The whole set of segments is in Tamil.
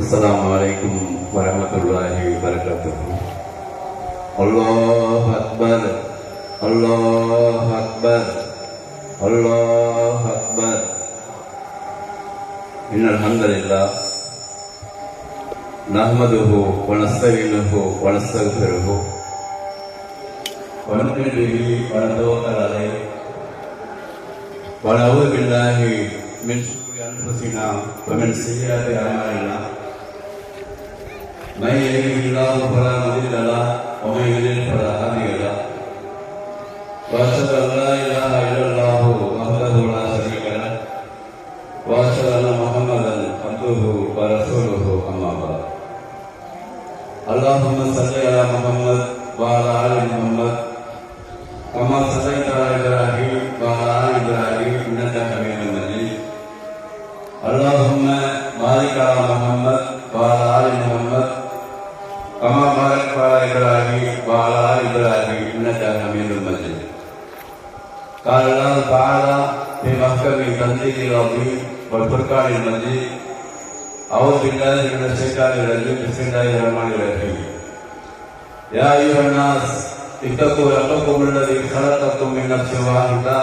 السلام عليكم ورحمة الله وبركاته الله أكبر الله أكبر الله أكبر إن الحمد لله نحمده ونستعينه ونستغفره ونؤمن به ونتوكل عليه ونعوذ بالله من شرور انفسنا ومن سيئات اعمالنا ನೈ ಏಗಿಲ್ಲಾದ ಫಲ ನದಿಲಲ್ಲ ಒಮ್ಮೆ ಇಲ್ಲಿನ ವರ್ಷದಲ್ಲ بالله من الشيطان الرجيم بسم الله الرحمن الرحيم يا أيها الناس اتقوا ربكم الذي خلقكم من نفس واحدة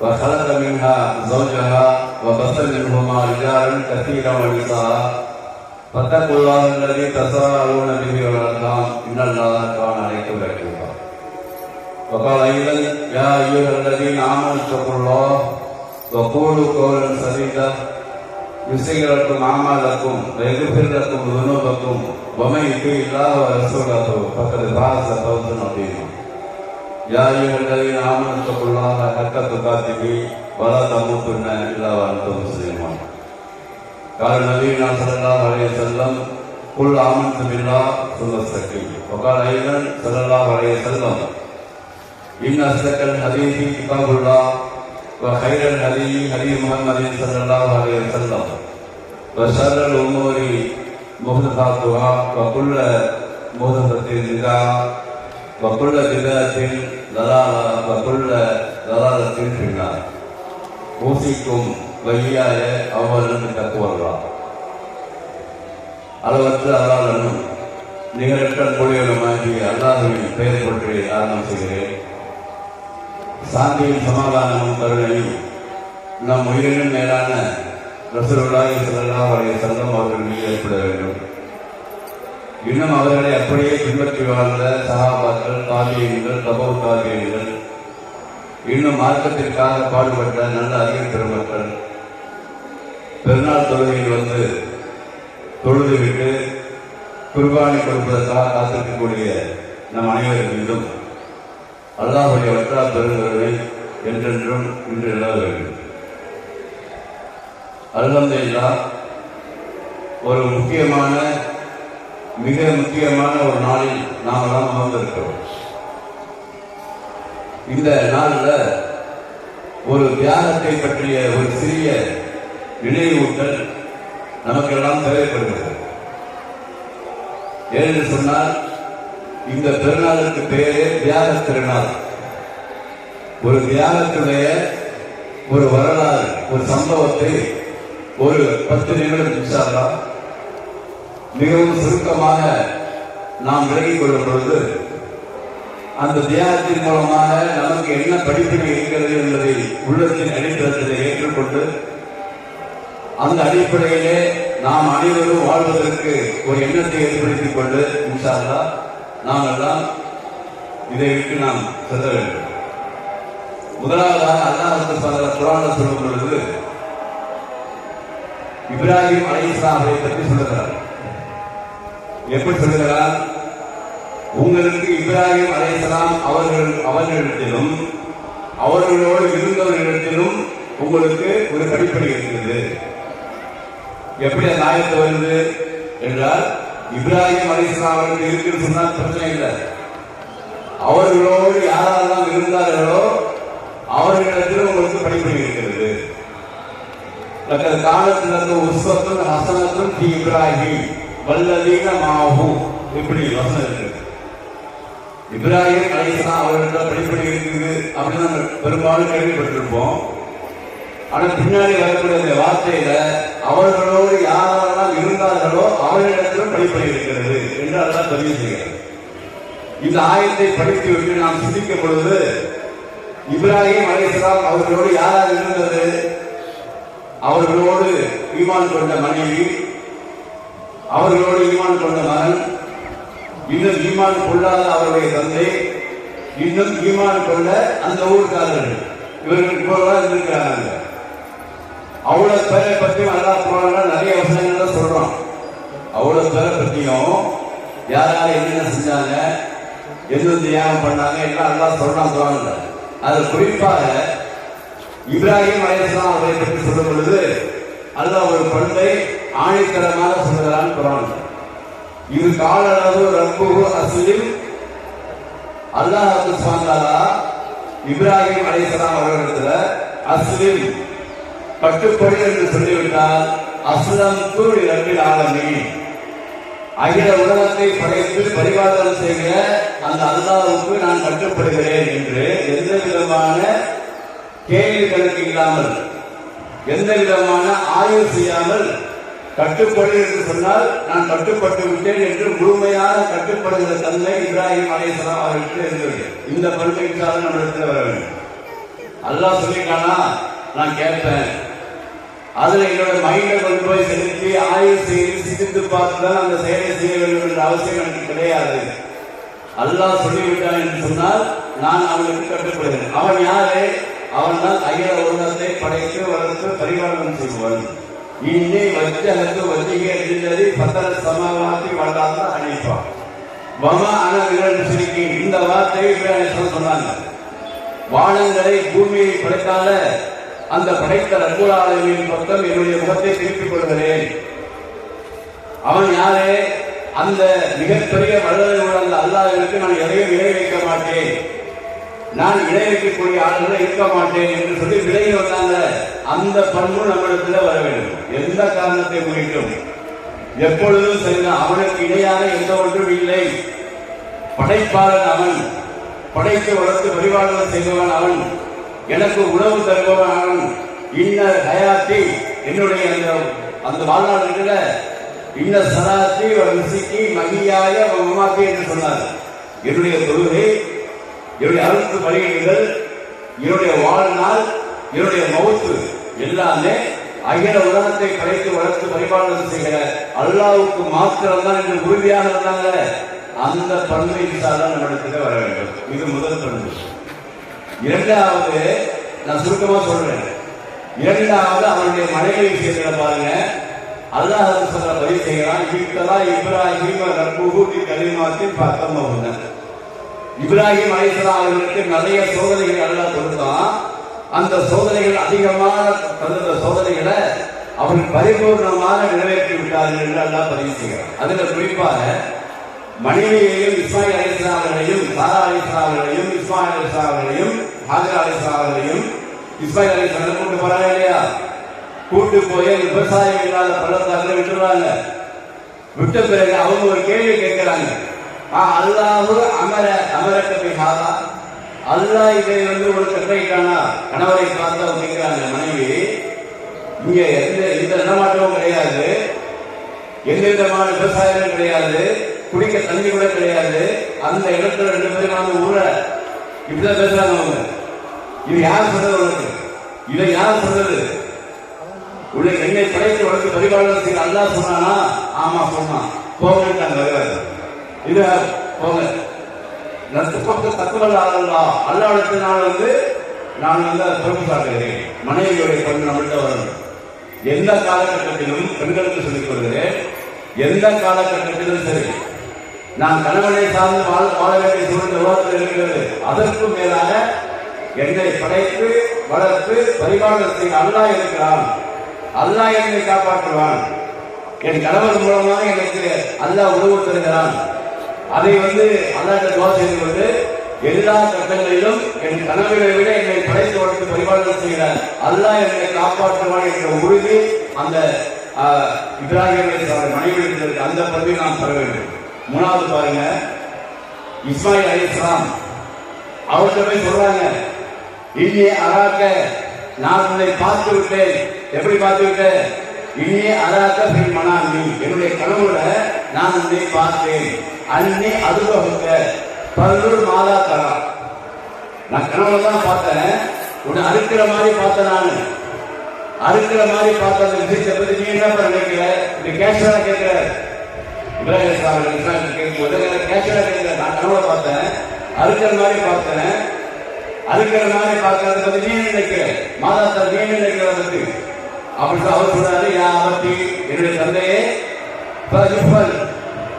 وخلق منها زوجها وبث منهما رجالا كثيرا ونساء. فاتقوا الله الذي تساءلون به والأرحام. إن الله كان عليكم رقيبا. وقال أيضا يا أيها الذين آمنوا اتقوا الله وقولوا قولا سديدا. يسير لكم أعمالكم ويغفر لكم ذنوبكم ومن يطع الله ورسوله فقد فاز فوزا عظيما يا أيها الذين آمنوا اتقوا الله حق تقاته ولا تموتن إلا وأنتم مسلمون قال نبينا صلى الله عليه وسلم قل آمنت بالله ثم استقيم وقال أيضا صلى الله عليه وسلم إن أصدق الحديث كتاب الله وخير الهدي هدي محمد صلى الله عليه وسلم وشر الأمور محدثاتها وكل محدثة بدعة وكل بدعة ضلالة وكل ضلالة في النار أوصيكم وإياي أولا بتقوى الله அளவற்ற அல்லாளனும் நிகரற்ற மொழிகளுமாகிய அல்லாஹுவின் பெயர் கொண்டு ஆரம்பம் செய்கிறேன் சாந்தியும் சமாதானமும் கருணையும் நம் உயிரினும் மேலான ரசூலுல்லாஹி ஸல்லல்லாஹு அவருடைய சந்தம் அவர்கள் மீது ஏற்பட வேண்டும். இன்னும் அவர்களை அப்படியே பின்பற்றி வாழ்ந்த சகாபாக்கள் காவியங்கள் தபவு காவியங்கள் இன்னும் மார்க்கத்திற்காக பாடுபட்ட நல்ல அறிவு பெருமக்கள் பெருநாள் தொழுகையில் வந்து தொழுது விட்டு குர்பானி கொடுப்பதற்காக காத்திருக்கக்கூடிய நம் அனைவரும் மீதும் அல்லாஹுடைய வற்றா பெருங்கருணை என்றென்றும் இன்று நிலவ வேண்டும். ஒரு முக்கியமான மிக முக்கியமான ஒரு நாளில் நாம் எல்லாம் அமர்ந்திருக்கிறோம். இந்த நாளில் ஒரு தியாகத்தை பற்றிய ஒரு சிறிய நினைவூட்டல் நமக்கெல்லாம் தேவைப்படுகிறது. ஏனென்று சொன்னால் இந்த திருநாளுக்கு பேரே தியாக திருநாள். ஒரு தியாகத்துடைய ஒரு வரலாறு ஒரு சம்பவத்தை ஒரு பத்து நிமிடம் இன்ஷால்லா மிகவும் சுருக்கமாக நாம் விலகிக் கொள்ளும் பொழுது அந்த தியாகத்தின் மூலமாக நமக்கு என்ன படிப்பினை இருக்கிறது என்பதை உள்ளத்தின் அடித்தளத்தில் ஏற்றுக்கொண்டு அந்த அடிப்படையிலே நாம் அனைவரும் வாழ்வதற்கு ஒரு எண்ணத்தை ஏற்படுத்திக் கொண்டு இன்ஷால்லா நாம் எல்லாம் இதை விட்டு நாம் செல்ல வேண்டும். முதலாவதாக அல்லாஹ் சொல்ல குரான சொல்லும் பொழுது இப்ராஹிம் அலை இஸ்லாமை பற்றி சொல்லுகிறார். எப்படி சொல்லுகிறார்? உங்களுக்கு இப்ராஹிம் அலைஹிஸ்ஸலாம் அவர்கள் அவர்களிடத்திலும் அவர்களோடு இருந்தவர்களிடத்திலும் உங்களுக்கு ஒரு படிப்படி இருக்கிறது எப்படி அந்த ஆயத்தை வருது? என்றால் இப்ராஹிம் அலிஸ்லாம் அவர்கள் இருக்குன்னு சொன்னால் பிரச்சனை இல்லை. அவர்களோடு யாரெல்லாம் இருந்தார்களோ அவர்களிடத்தில் உங்களுக்கு படிப்படி இருக்கிறது. காலத்தில் இருந்த உஸ்வத்தும் ஹசனத்தும் தி இப்ராஹிம் வல்லதீன மாஹு. இப்படி வசனம் இருக்கு. இப்ராஹிம் அலிஸ்லாம் அவர்களிடம் படிப்படி இருக்குது அப்படின்னு பெரும்பாலும் கேள்விப்பட்டிருப்போம். ஆனா பின்னாடி வரக்கூடிய அந்த வார்த்தையில அவர்களோடு யாரெல்லாம் இருந்தார்களோ அவர்களிடத்திலும் படிப்படை இருக்கிறது என்று அல்லாஹ் பதிவு செய்கிறார். இந்த ஆயத்தை படித்து விட்டு நாம் சிந்திக்கும் பொழுது இப்ராஹிம் அலைஹிஸ்ஸலாம் அவர்களோடு யாராக இருந்தது? அவர்களோடு ஈமான் கொண்ட மனைவி அவர்களோடு ஈமான் கொண்ட மகன் இன்னும் ஈமான் கொள்ளாத அவருடைய தந்தை இன்னும் ஈமான் கொள்ள அந்த ஊருக்காரர்கள். இவர்கள் இப்போதான் இருந்திருக்கிறாங்க அவ்வளவு பேரை பற்றியும் அல்லா குரான்ல நிறைய வசனங்கள்ல சொல்றோம். அவ்வளவு பேரை பற்றியும் யார் யார் என்னென்ன செஞ்சாங்க எந்த தியாகம் பண்ணாங்க எல்லாம் அல்லாஹ் சொல்றான் குரான்ல அது குறிப்பாக இப்ராஹிம் அலைஹிஸ்ஸலாம் அவரை பற்றி சொல்லும் பொழுது அல்ல ஒரு பண்பை ஆணித்தரமாக சொல்கிறான் குரான் இது கால அளவு ரப்பு அசுலிம் அல்லாஹ் சுவாந்தாலா இப்ராஹிம் அலைஹிஸ்ஸலாம் அவர்களிடத்தில் அஸ்லிம் கட்டுப்படி என்று சொல்லிவிட்டால் அசுரம் தூள் இரண்டில் ஆலமி அகில உலகத்தை படைத்து பரிபாலனம் செய்கிற அந்த அல்லாவுக்கு நான் கட்டுப்படுகிறேன் என்று எந்த விதமான கேள்வி கணக்கு இல்லாமல் எந்த விதமான ஆய்வு செய்யாமல் கட்டுப்படு என்று சொன்னால் நான் கட்டுப்பட்டு விட்டேன் என்று முழுமையாக கட்டுப்படுகிற தன்மை இப்ராஹிம் அலைஹிஸ்ஸலாம் அவர்களுக்கு இருந்தது. இந்த பருமைக்காக இன்ஷால்லா நம்மிடத்தில் வர வேண்டும். அல்லாஹ் சொல்லிட்டானா நான் கேட்பேன். அதுல என்னோட மைண்டை கொண்டு போய் செலுத்தி ஆய்வு செய்து சிந்தித்து பார்த்துதான் அந்த செயலை செய்ய வேண்டும் என்ற அவசியம் எனக்கு கிடையாது. அல்லாஹ் சொல்லிவிட்டான் என்று சொன்னால் நான் அவனுக்கு கட்டுப்படுகிறேன். அவன் யாரு? அவன் தான் அகில உலகத்தை படைத்து வளர்த்து பரிபாலனம் செய்வான். இன்னே வஜ்ஜகத்து வச்சிகை இருந்தது பத்தர சமவாத்தி வளர்ந்த அழைப்பான் பமா அன விரல் இந்த வார்த்தையை சொன்னாங்க. வானங்களை பூமியை படைத்தால அந்த படைத்த ரகுலாலயின் பக்கம் என்னுடைய முகத்தை திருப்பிக் கொள்கிறேன். அவன் யாரே? அந்த மிகப்பெரிய வல்லதை உள்ள அந்த நான் எதையும் இணை வைக்க மாட்டேன். நான் இணை வைக்கக்கூடிய ஆளுநர் இருக்க மாட்டேன் என்று சொல்லி விலகி வந்தாங்க. அந்த பண்பு நம்மிடத்துல வர வேண்டும். எந்த காரணத்தை குறிக்கும் எப்பொழுதும் சரிதான். அவனுக்கு இணையான எந்த ஒன்றும் இல்லை. படைப்பாளன் அவன். படைத்து வளர்த்து பரிபாலனம் செய்பவன் அவன். எனக்கு உணவு தருபவன் அவன் இன்ன ஹயாத்தி என்னுடைய அந்த அந்த வாழ்நாள் இருக்கிற இன்ன சராத்தி ரிசிக்கி மகியாய உமாக்கி என்று சொன்னார். என்னுடைய தொழுகை என்னுடைய அறுத்து பலிகள் என்னுடைய வாழ்நாள் என்னுடைய மவுத்து எல்லாமே அகில உலகத்தை கலைத்து வளர்த்து பரிபாலனம் செய்கிற அல்லாவுக்கு மாத்திரம் தான் என்று உறுதியாக இருந்தாங்க அந்த பண்பை இன்ஷால்லா நம்மிடத்துல வர வேண்டும். இது முதல் பண்பு. இரண்டாவது நான் சுருக்கமா சொல்றேன். இரண்டாவது அவனுடைய மனைவி விஷயத்துல பாருங்க. அல்லாஹ் சொல்ற பதிவு செய்கிறான் இப்தலா இப்ராஹிம் ரப்புஹு கலிமாத்தின் பக்கம் இப்ராஹிம் அலைஹிஸ்ஸலாம் அவர்களுக்கு நிறைய சோதனைகள் அல்லாஹ் கொடுத்தான். அந்த சோதனைகள் அதிகமான தந்த சோதனைகளை அவர்கள் பரிபூர்ணமாக நிறைவேற்றி விட்டார்கள் என்று அல்லாஹ் பதிவு செய்கிறார் அதுல குறிப்பாக மனைவியையும் இஸ்மாயில் அலிஸ்லாம் அவர்களையும் சாரா அலிஸ்லாம் அவர்களையும் இஸ்மாயில் அலிஸ்லாம் அவர்களையும் ஹாஜர் அலிஸ்லாம் இஸ்மாயில் அலிஸ்லாம் கூட்டு போறாங்க இல்லையா? கூட்டு போய் விவசாயம் இல்லாத பள்ளத்தாக்கில் விட்டுறாங்க விட்ட பிறகு அவங்க ஒரு கேள்வி கேட்கிறாங்க. ஆ அல்லாஹு அமர அமரக்கபி ஹாதா? அல்லாஹ் இதை வந்து ஒரு கட்டளையிட்டானா? கணவரை பார்த்தா கேட்கிறாங்க மனைவி இங்க எந்த எந்த நடமாட்டமும் கிடையாது. எந்த விதமான விவசாயமும் கிடையாது. குடிக்க தண்ணி கூட கிடையாது. அந்த இடத்துல ரெண்டு பேரும் நாம இப்படிதான் பேசுறாங்க அவங்க இது யார் சொன்னது உனக்கு? இதை யார் சொன்னது? உள்ள என்னை படைத்து உனக்கு பரிபாலனம் செய்ய அல்லா சொன்னானா? ஆமா சொன்னான். போங்கன்ட்டாங்க வருவாரு இது போங்க. நத்து பக்கம் தத்துவல் அல்லா அல்லாடத்து நான் வந்து நான் வந்து அதை பொறுப்பு சாட்டுகிறேன் மனைவியுடைய பங்கு நம்மள்கிட்ட வரணும் எந்த காலகட்டத்திலும் பெண்களுக்கு சொல்லிக் கொள்கிறேன். எந்த காலகட்டத்திலும் சரி. நான் கணவனை சார்ந்து வாழ வாழ வேண்டிய சூழ்நிலை உலகத்தில் இருக்கிறது. அதற்கும் மேலாக என்னை படைத்து வளர்த்து பரிபாலனத்தை செய்ய அல்லாஹ் இருக்கிறான். அல்லாஹ் என்னை காப்பாற்றுவான். என் கணவர் மூலமாக எனக்கு அல்லாஹ் உணவு தருகிறான். அதை வந்து அல்லாட்ட துவா செய்து கொண்டு எல்லா கட்டங்களிலும் என் கணவரை விட என்னை படைத்து வளர்த்து பரிபாலனம் செய்கிறார் அல்லாஹ் என்னை காப்பாற்றுவான் என்ற உறுதி அந்த இப்ராஹிம் மனைவி அந்த பதவி நாம் பெற வேண்டும். மூணாவது பாருங்க. இஸ்மாயில் அலிஸ்லாம் அவர்கிட்ட போய் சொல்றாங்க இனியே அராக்க நான் உன்னை பார்த்து விட்டேன். எப்படி பார்த்து விட்டேன்? இனியே அராக்க பின் மனாமி என்னுடைய கனவுல நான் உன்னை பார்த்தேன். அன்னே அதுபகுக்க பல்லூர் மாதா தரா நான் கனவுல தான் பார்த்தேன். உன்னை அறுக்கிற மாதிரி பார்த்தேன் நான். அறுக்கிற மாதிரி பார்த்த அந்த விஷயத்தை பத்தி நீ என்ன பண்ண நினைக்கிற? இந்த கேஷுவலா கேட்கிற இப்ராஹிம் சாமி கேட்கும்போது கேஷுவலா கேட்கிற நான் கனவுல பார்த்தேன். அறுக்கிற மாதிரி பார்த்தேன். அறுக்கிற மாதிரி பார்க்கறத வந்து நீ என்ன மாதா தர் நீ என்ன அப்படின்னு அவர் சொன்னாரு என் அவத்தி என்னுடைய தந்தையே பல்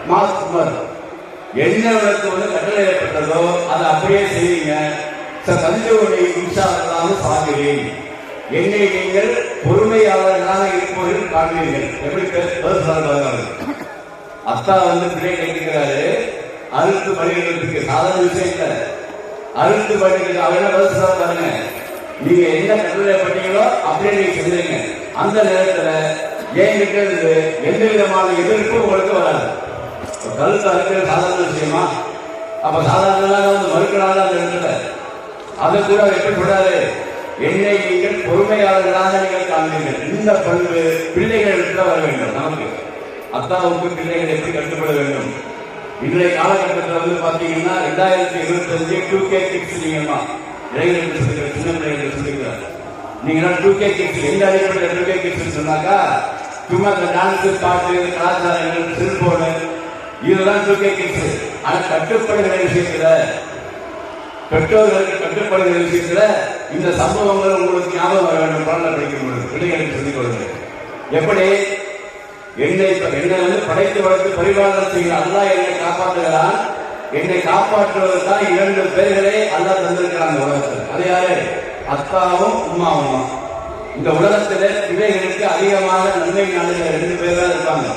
மாஸ்மர் என்ன விளக்கு வந்து கட்டளை ஏற்பட்டதோ அதை அப்படியே செய்யுங்க தந்தையுடைய இன்ஷா அல்லாமல் சாகிறேன் என்னை நீங்கள் பொறுமையாளர்களாக இருப்பவர்கள் காண்பீர்கள். எப்படி பே- அத்தா வந்து பிள்ளை கேட்டுக்கிறாரு. அருந்து பணிகளுக்கு சாதாரண விஷயம் இல்ல. அருந்து பணிகளுக்கு அவங்க என்ன பதில் சொல்றாரு பாருங்க. நீங்க என்ன கட்டுரை பண்ணீங்களோ அப்படியே நீங்க செஞ்சுருங்க அந்த நேரத்துல ஏன் கிட்ட எந்த விதமான எதிர்ப்பும் உங்களுக்கு வராது. கழுத்து அறுக்கிறது சாதாரண விஷயமா? அப்ப சாதாரண வந்து மறுக்கிறாங்க அந்த இடத்துல? அதை கூட அவர் எப்படி சொல்றாரு என்னை நீங்கள் பொறுமையாளர்களாக நீங்கள் காண்பீர்கள். இந்த பண்பு பிள்ளைகள் வர வேண்டும். நமக்கு அத்தாவுக்கு பிள்ளைகள் எப்படி கட்டுப்பட வேண்டும்? இன்றைய காலகட்டத்தில் வந்து பாத்தீங்கன்னா ரெண்டாயிரத்தி இருபத்தஞ்சு டூ கே கிட்ஸ் நீங்கம்மா இளைஞர்கள் சொல்லுங்க சின்ன பிள்ளைகள் சொல்லிக்கிறார் நீங்க டூ கே கிட்ஸ் எந்த அடிப்படையில் டூ கே கிட்ஸ் சொன்னாக்கா சும்மா இந்த டான்ஸ் பாட்டு கலாச்சாரங்கள் செல்போனு இதெல்லாம் டூ கே கிட்ஸ் ஆனா கட்டுப்படுகிற விஷயத்துல பெற்றோர்களுக்கு கட்டுப்படுகிற விஷயத்துல இந்த சம்பவங்கள் உங்களுக்கு ஞாபகம் வர வேண்டும் குழந்தை படிக்கும் பொழுது. பிள்ளைகளுக்கு சொல்லிக் கொடுங்க எப்படி? என்னை என்னை வந்து படைத்து வளர்த்து பரிபாலனம் செய்கிற அல்லா என்னை காப்பாற்றுகிறான் என்னை காப்பாற்றுவதற்கான இரண்டு பேர்களை அல்லா தந்திருக்கிறான் உலகத்தில். அது யாரு? அத்தாவும் உம்மாவும்? இந்த உலகத்தில் பிள்ளைகளுக்கு அதிகமாக நன்மை நாடுகிற ரெண்டு பேர் தான் இருப்பாங்க.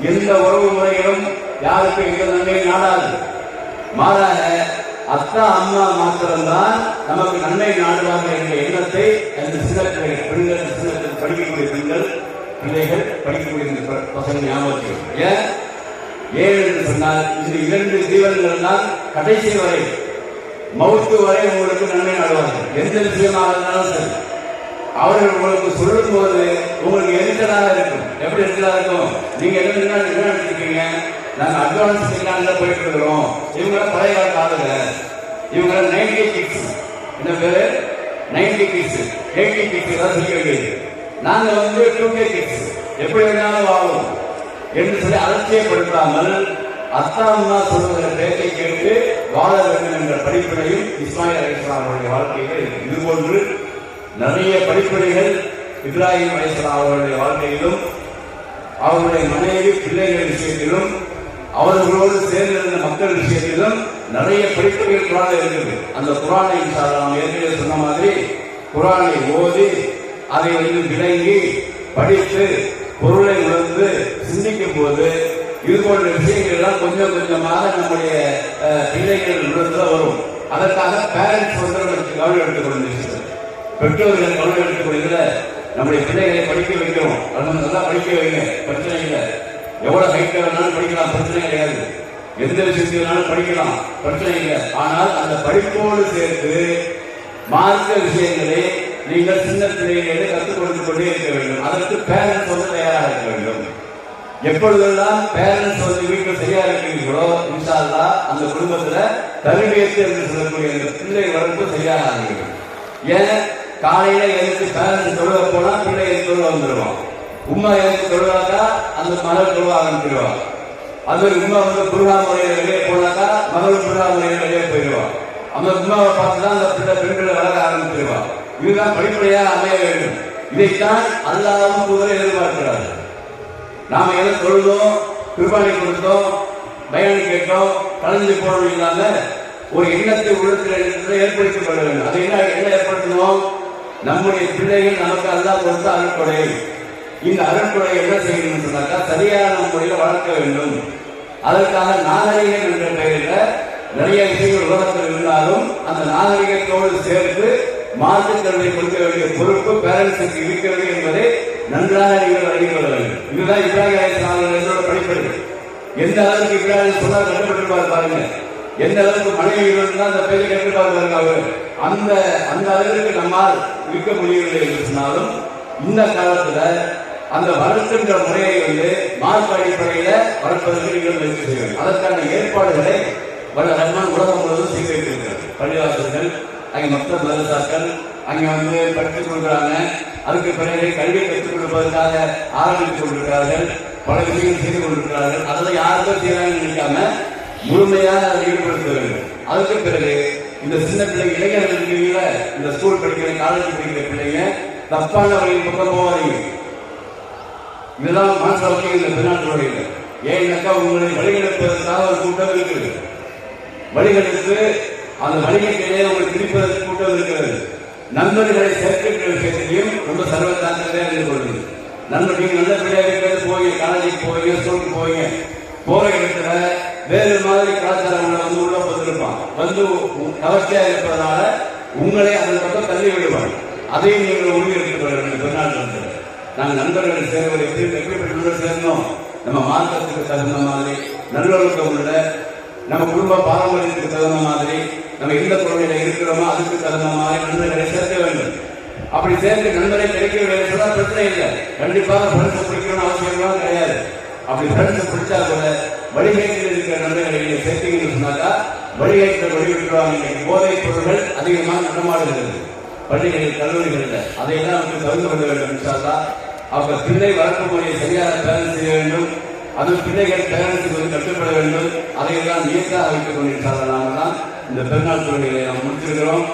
எந்த உறவு முறையிலும் யாருக்கு எந்த நன்மை நாடாது. மாறாக அத்தா அம்மா மாத்திரம்தான் நமக்கு நன்மை நாடுவாங்க என்ற எண்ணத்தை அந்த சிலத்தை பெண்கள் சிலத்தில் படிக்கக்கூடிய பெண்கள் பிள்ளைகள் படிக்கக்கூடிய இந்த ப- பசங்க ஞாபகத்தில் ஏன்? ஏன் என்று சொன்னால் இந்த இரண்டு ஜீவன்கள் தான் கடைசி வரை மவுத்து வரை உங்களுக்கு நன்மை நாடுவார்கள் எந்த விஷயமாக இருந்தாலும் சரி. அவர்கள் உங்களுக்கு சொல்லும் போது உங்களுக்கு எரிச்சலாக இருக்கும். எப்படி எரிச்சலாக இருக்கும்? நீங்க என்ன என்ன நினைச்சிருக்கீங்க நாங்கள் அட்வான்ஸ் செகண்ட்ல போயிட்டு இருக்கிறோம். இவங்க பழைய கால காதல. இவங்க நைன்டி கிட்ஸ் என்ன பேரு? நைன்டி கிட்ஸ் எயிட்டி கிட்ஸ் தான் சொல்லி வைக்கிறது நாங்கள் வந்து டூ கே கிட்ஸ் எப்படி வேணாலும் வாழும் என்று சொல்லி அலட்சியப்படுத்தாமல் அத்தாம்னா சொல்லுகிற பேச்சை கேட்டு வாழ வேண்டும் என்ற படிப்பினையும் இஸ்மாயில் அலிஸ்லாம் அவருடைய வாழ்க்கையில் இதுபோன்று இது போன்று நிறைய படிப்பினைகள் இப்ராஹிம் அலிஸ்லாம் அவருடைய வாழ்க்கையிலும் அவருடைய மனைவி பிள்ளைகள் விஷயத்திலும் அவர்களோடு சேர்ந்திருந்த மக்கள் விஷயத்திலும் நிறைய படிப்புகள் குரான் இருக்குது. அந்த குரானை நாம் ஏற்கனவே சொன்ன மாதிரி குரானை ஓதி அதை வந்து விளங்கி படித்து பொருளை உணர்ந்து சிந்திக்கும் போது இது போன்ற விஷயங்கள் எல்லாம் கொஞ்சம் கொஞ்சமாக நம்முடைய பிள்ளைகள் உணர்ந்து வரும். அதற்காக பேரண்ட்ஸ் வந்து நமக்கு கவனம் எடுத்துக்கொள்ள விஷயம் பெற்றோர்கள் கவனம் எடுத்துக்கொள்கிற நம்முடைய பிள்ளைகளை படிக்க வைக்கிறோம் அது நல்லா படிக்க வைங்க. பிரச்சனை இல்லை. எவ்வளவு ஹைட் வேணாலும் படிக்கலாம். பிரச்சனை கிடையாது. எந்த விஷயத்தை வேணாலும் படிக்கலாம். பிரச்சனை இல்லை. ஆனால் அந்த படிப்போடு சேர்த்து மார்க்க விஷயங்களை நீங்கள் சின்ன பிள்ளைகளை கற்றுக் கொடுத்து கொண்டே இருக்க வேண்டும். அதற்கு பேரண்ட்ஸ் வந்து தயாராக இருக்க வேண்டும். எப்பொழுதெல்லாம் பேரண்ட்ஸ் வந்து வீட்டில் சரியா இருக்கிறீர்களோ இன்ஷா அந்த குடும்பத்துல தருவியத்து என்று சொல்லக்கூடிய அந்த பிள்ளை வளர்ப்பு சரியாக இருக்கிறது ஏன்? காலையில எழுந்து பேரண்ட்ஸ் தொழுவ போனா பிள்ளை எனக்கு தொழுவ வந்துடுவான் உமா எழுந்து தொழுவாக்கா? அந்த மகள் தொழுவ ஆரம்பிச்சிருவான் அது உமா வந்து புருகா முறையில வெளியே போனாக்கா மகள் புருகா முறையில வெளியே போயிடுவான் அந்த உமாவை பார்த்து தான் அந்த பிள்ளை பெண்களை வளர ஆரம்பிச்சிருவான் இதுதான் படிப்படியா அமைய வேண்டும். இதைத்தான் அல்லாவும் தூதரை எதிர்பார்க்கிறார்கள் நாம எதை தொழுதோம் திருப்பாணி கொடுத்தோம் பயணி கேட்டோம் கலந்து போனோம் இல்லாம ஒரு எண்ணத்தை உள்ளத்தில் ஏற்படுத்திக் கொள்ள வேண்டும். அதை என்ன என்ன ஏற்படுத்தணும்? நம்முடைய பிள்ளைகள் நமக்கு அல்லா கொடுத்த அருட்கொடை. இந்த அருட்கொடை என்ன செய்யணும் சொன்னாக்கா சரியான முறையில் வளர்க்க வேண்டும். அதற்காக நாகரிகம் என்ற பெயரில் நிறைய விஷயங்கள் உலகத்தில் இருந்தாலும் அந்த நாகரிகத்தோடு சேர்த்து மாற்றுக் கல்வியை கொடுக்க வேண்டிய பொறுப்பு பேரண்ட்ஸுக்கு இருக்கிறது என்பதை நன்றாக நீங்கள் அறிந்து கொள்ள வேண்டும். இதுதான் இப்ராஹிம் அலிஸ்லாமோட படிப்பது எந்த அளவுக்கு இப்ராஹிம் சொன்னால் கட்டுப்பட்டிருப்பார் பாருங்க. எந்த அளவுக்கு மனைவி இருந்தால் அந்த பேரை கட்டுப்பார் பாருங்க அவர். அந்த அந்த அளவிற்கு நம்மால் இருக்க முடியவில்லை என்று சொன்னாலும் இந்த காலத்துல அந்த வளர்க்கின்ற முறையை வந்து மார்க் அடிப்படையில வளர்ப்பதற்கு நீங்கள் முயற்சி செய்ய வேண்டும் அதற்கான ஏற்பாடுகளை வட ரஹ்மான் உலகம் முழுவதும் செய்து வைத்திருக்கிறார். பள்ளிவாசல்கள் அங்கே மொத்த மதரசாக்கள் அங்கே வந்து படித்துக் கொள்கிறாங்க அதுக்கு பிறகு கல்வி கற்றுக் கொடுப்பதற்காக ஆரம்பித்துக் கொண்டிருக்கிறார்கள். பல விஷயங்கள் செய்து கொண்டிருக்கிறார்கள். அதெல்லாம் யாருக்கும் செய்யறாங்கன்னு நினைக்காம முழுமையாக அதை ஈடுபடுத்த வேண்டும். அதுக்கு பிறகு இந்த சின்ன பிள்ளைங்க இளைஞர்கள் இருக்கீங்கள இந்த ஸ்கூல் படிக்கிற காலேஜ் படிக்கிற பிள்ளைங்க தப்பான வழியில் பக்கம் போவாதீங்க இதெல்லாம் மனசு வைக்க இந்த பெருநாட்டுடைய ஏன்னாக்கா உங்களை வழிநடத்துவதற்காக ஒரு கூட்டம் இருக்குது. வழிகளுக்கு அந்த வழிகளுக்கிடையே உங்களை பிடிப்பதற்கு கூட்டம் இருக்கிறது. நண்பர்களை சேர்க்கின்ற விஷயத்திலையும் ரொம்ப சர்வதாந்திரத்தையாக இருந்து கொள்வது நண்பர் நீங்க நல்ல பிள்ளையாக இருக்கிறது போய் காலேஜுக்கு போவீங்க ஸ்கூலுக்கு போவீங்க. போற இடத்துல வேறு மாதிரி கலாச்சாரங்களை வந்து உள்ள வந்திருப்பான் வந்து கவர்ச்சியா இருப்பதனால உங்களை அதன் பக்கம் தள்ளி விடுவாங்க அதையும் நீங்கள் உறுதி எடுத்துக் கொள்ள வேண்டும். பெருநாள் நாங்கள் நண்பர்கள் சேர்வதை எப்படி எப்படி சேர்ந்தோம்? நம்ம மார்க்கத்துக்கு தகுந்த மாதிரி நல்லொழுக்கம் உள்ள நம்ம குடும்ப பாரம்பரியத்துக்கு தகுந்த மாதிரி நம்ம எந்த கொள்கையில இருக்கிறோமோ அதுக்கு தகுந்த மாதிரி நண்பர்களை சேர்க்க வேண்டும். அப்படி சேர்ந்து நண்பரை கிடைக்கவில்லை சொன்னா பிரச்சனை இல்லை. கண்டிப்பாக ஃப்ரெண்ட்ஸ் பிடிக்கணும்னு அவசியம்லாம் கிடையாது. அப்படி ஃப்ரெண்ட்ஸ் பிடிச்சா கூட வழிகேட்டில் இருக்கிற நண்பர்களை நீங்க சேர்த்தீங்கன்னு சொன்னாக்கா வழிகேட்டில் வழிவிட்டுருவாங்க. இன்னைக்கு போதைப் பொருட்கள் அதிகமாக நடமாடுகிறது. பள்ளிகளில் கல்லூரிகளில். அதையெல்லாம் வந்து தவிர்த்து கொள்ள வேண்டும் இன்ஷால்லா அவங்க பிள்ளை வளர்ப்பு முறையை சரியாக பேரண்ட் செய்ய வேண்டும். அது பிள்ளைகள் பேரண்ட்ஸுக்கு வந்து கட்டுப்பட வேண்டும். அதையெல்லாம் நியத்தாக வைத்துக் கொண்டிருந்தால் நாம தான் இந்த பெருநாள் தொழிலை நாம் முடிச்சிருக்கிறோம்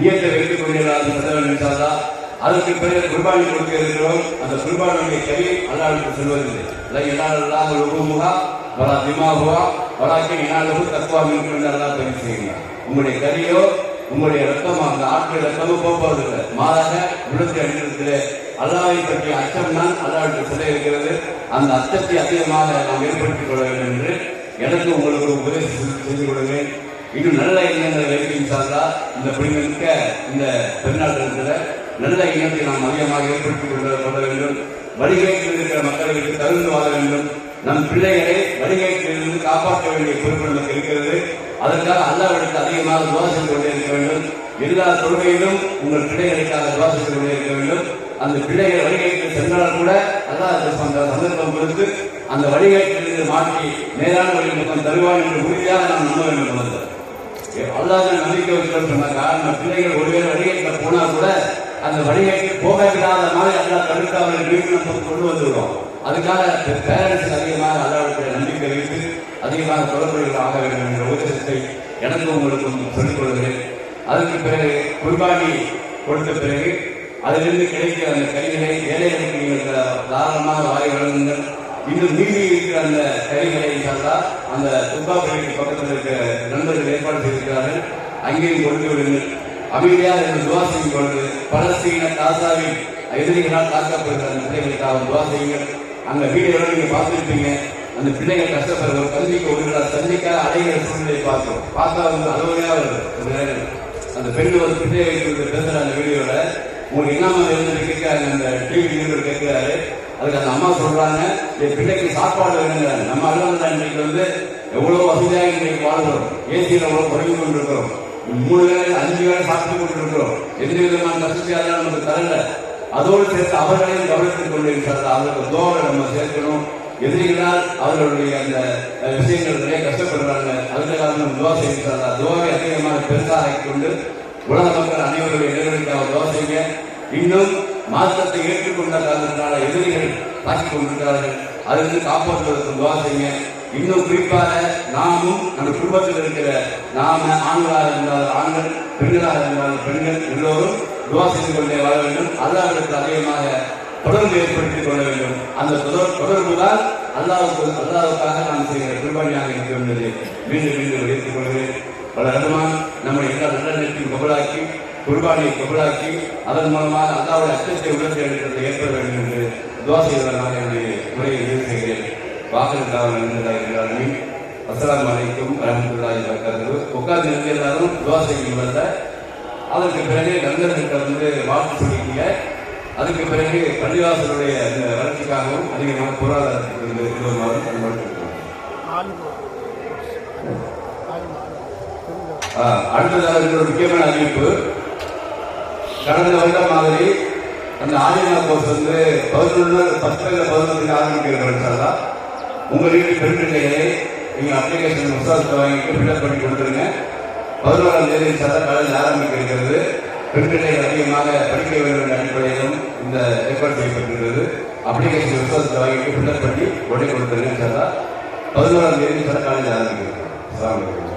நியத்தை வைத்துக் கொண்டிருந்தால் அதற்கு பிறகு குர்பானி கொடுக்க இருக்கிறோம். அந்த குர்பானுடைய கை அல்லாவுக்கு செல்வதில்லை. இல்லை எல்லாம் உபமுகா வரா திமாகுவா வராக்கி என்னாலும் தத்துவா இருக்கும் என்று பதிவு செய்கிறார். உங்களுடைய கரியோ உங்களுடைய ரத்தம் அந்த ஆட்கள் ரத்தமும் போவதில்லை மாறாக உள்ளத்தை அடிக்கிறதுல அல்லாவை பற்றிய அச்சம் தான் அல்லாவுக்கு சொல்ல இருக்கிறது. அந்த அச்சத்தை அதிகமாக நாம் ஏற்படுத்திக் கொள்ள வேண்டும் என்று எனக்கு உங்களுக்கு ஒரு உதவி செய்து- கொள்கிறேன் இன்னும் நல்ல எண்ணங்களை வைத்திருந்தால் இந்த பெண்களுக்க இந்த பெருநாள் இருக்கிற நல்ல எண்ணத்தை நாம் அதிகமாக ஏற்படுத்திக் கொள்ள கொள்ள வேண்டும். வழிகேட்டில் இருக்கிற மக்களுக்கு தகுந்து வாழ வேண்டும். நம் பிள்ளைகளை வழிகேட்டிலிருந்து காப்பாற்ற வேண்டிய பொறுப்பு நமக்கு இருக்கிறது. அதற்காக அல்லாவிடத்து அதிகமாக துவாசம் கொண்டே இருக்க வேண்டும். எல்லா தொழுகையிலும் உங்கள் பிள்ளைகளுக்காக துவா கொண்டே இருக்க வேண்டும். அந்த பிள்ளைகள் வழிகேட்டில் சென்றால் கூட அல்லாத சந்தர்ப்பம் கொடுத்து அந்த வழிகேட்டிலிருந்து மாற்றி நேரான வழி பக்கம் தருவான் என்று உறுதியாக நாம் நம்ப வேண்டும். அல்லாத நம்பிக்கை வைக்கிறோம் சொன்னாங்க நம்ம பிள்ளைகள் ஒருவேளை வழிகேட்டில் போனா கூட அந்த வழிகேட்டில் போக விடாத மாதிரி அல்லா தடுக்காமல் வீட்டில் நம்ம கொண்டு வந்துடுவோம் அதுக்காக பேரண்ட்ஸ் அதிகமாக அல்லாவுடைய நம்பிக்கை வைத்து அதிகமாக தொடர்புகள் ஆக வேண்டும் என்ற உபதேசத்தை எனக்கு உங்களுக்கு சொல்லிக் கொள்கிறேன். அதுக்கு பிறகு குர்பானி கொடுத்த பிறகு அதிலிருந்து கிடைக்கிற அந்த கறிகளை ஏழைகளுக்கு நீங்கள் தாராளமாக வாய் வழங்குங்கள். இன்னும் மீதி இருக்கிற அந்த கறிகளை சார்ந்தா அந்த துப்பாக்கிக்கு பக்கத்தில் இருக்கிற நண்பர்கள் ஏற்பாடு செய்திருக்கிறார்கள். அங்கேயும் கொண்டு விடுங்கள். அமைதியாக இருந்து துவா செய்து கொண்டு பலஸ்தீன காசாவில் எதிரிகளால் தாக்கப்படுகிற அந்த பிள்ளைகளுக்காக துவா செய்யுங்கள். அங்க வீடியோ நீங்க பார்த்துருப்பீங்க. அந்த பிள்ளைகள் கஷ்டப்படுற கல்விக்கு ஒரு நாள் சந்திக்காத அடைகிற சூழ்நிலை பார்த்தோம் பார்த்தா வந்து அலுவலையா வருது. அந்த அந்த பெண் ஒரு பிள்ளை வைக்கிறது பேசுற அந்த வீடியோவில் உங்களுக்கு என்ன இருந்து கேட்கிறாரு அந்த டிவி நியூஸ் கேட்கிறாரு. அதுக்கு அந்த அம்மா சொல்றாங்க என் பிள்ளைக்கு சாப்பாடு வேணுங்கிறாங்க. நம்ம அலுவலகம் இன்னைக்கு வந்து எவ்வளவு வசதியாக இன்னைக்கு வாழ்கிறோம் ஏசியில் எவ்வளவு குறைந்து கொண்டிருக்கிறோம். மூணு வேலை அஞ்சு வேலை சாப்பிட்டு கொண்டிருக்கிறோம். எந்த விதமான கஷ்டத்தையாலும் நமக்கு தரல. அதோடு சேர்த்து அவர்களையும் கவனித்துக் கொண்டிருக்கிறார்கள் அவர்களுக்கு தோவை நம்ம சேர்க்கணும். எதிரிகளால் அவர்களுடைய அந்த விஷயங்கள் நிறைய கஷ்டப்படுறாங்க. அதுக்காக நம்ம துவா செய்கிறார்கள் துவாவை அதிகமாக பெருசாக ஆக்கிக் கொண்டு உலக மக்கள் அனைவருடைய இடைவெளிக்காக யோசிங்க இன்னும் மாற்றத்தை ஏற்றுக்கொண்ட காரணத்தினால எதிரிகள் தாக்கிக் கொண்டிருக்கிறார்கள். அதிலிருந்து காப்பாற்றுவதற்கு யோசிங்க இன்னும் குறிப்பாக நாமும் நம்ம குடும்பத்தில் இருக்கிற நாம ஆண்களாக இருந்தால் ஆண்கள் பெண்களாக இருந்தால் பெண்கள் எல்லோரும் துவா செய்து கொண்டே வாழ வேண்டும். அல்லாவிடத்தில் அதிகமாக தொடர்பு ஏற்படுத்திக் கொள்ள வேண்டும். அந்த தொடர் தொடர்பு தான் அல்லாவுக்கு அல்லாவுக்காக நாம் செய்கிற குர்பானியாக இருக்க வேண்டியது மீண்டும் மீண்டும் வைத்துக் கொள்கிறேன். பல ரஹ்மான் நம்மை எல்லா நல்லெண்ணத்தையும் கபலாக்கி குர்பானியை கபலாக்கி அதன் மூலமாக அல்லாவுடைய அச்சத்தை உணர்த்தி எடுக்கிறது ஏற்பட வேண்டும் என்று துவா செய்வதற்காக என்னுடைய உரையை நிறைவு செய்கிறேன். இருந்ததாக நன்றி அஸ்லாம் அலைக்கும் வரமத்துல்லாஹி வபரகாத்துஹு. உட்கார்ந்து இருக்க துவா செய்யும் செய்யுங்கள் அதற்கு பிறகு நண்பர்கிட்ட வந்து வாழ்த்து சொல்லிக்கீங்க. அதுக்கு பிறகு பள்ளிவாசலுடைய அந்த வளர்ச்சிக்காகவும் அதிகமாக பொருளாதாரத்துக்கு வந்து உதவுமாறு பயன்படுத்திருக்கிறோம் அடுத்ததாக இருக்கிற முக்கியமான அறிவிப்பு. கடந்த வருடம் மாதிரி அந்த ஆலிமா கோர்ஸ் வந்து பதினொன்று பத்து பதினொன்று ஆரம்பிக்கிறது சார் உங்கள் வீட்டு பெண் நீங்கள் அப்ளிகேஷன் புத்தகத்தை வாங்கிட்டு ஃபில்அப் பண்ணி கொடுத்துருங்க. பதினோராம் தேதி சட்ட காலையில் ஆரம்பிக்க இருக்கிறது பெண் அதிகமாக படிக்க வேண்டும் என்ற அடிப்படையிலும் இந்த ஏற்பாடு செய்யப்பட்டிருக்கிறது. அப்ளிகேஷன் புத்தகத்தை வாங்கிட்டு ஃபில்அப் பண்ணி உடனே கொடுத்துருங்க சார் பதினோராம் தேதி சார் காலையில் ஆரம்பிக்கிறது. அஸ்ஸலாமு அலைக்கும்.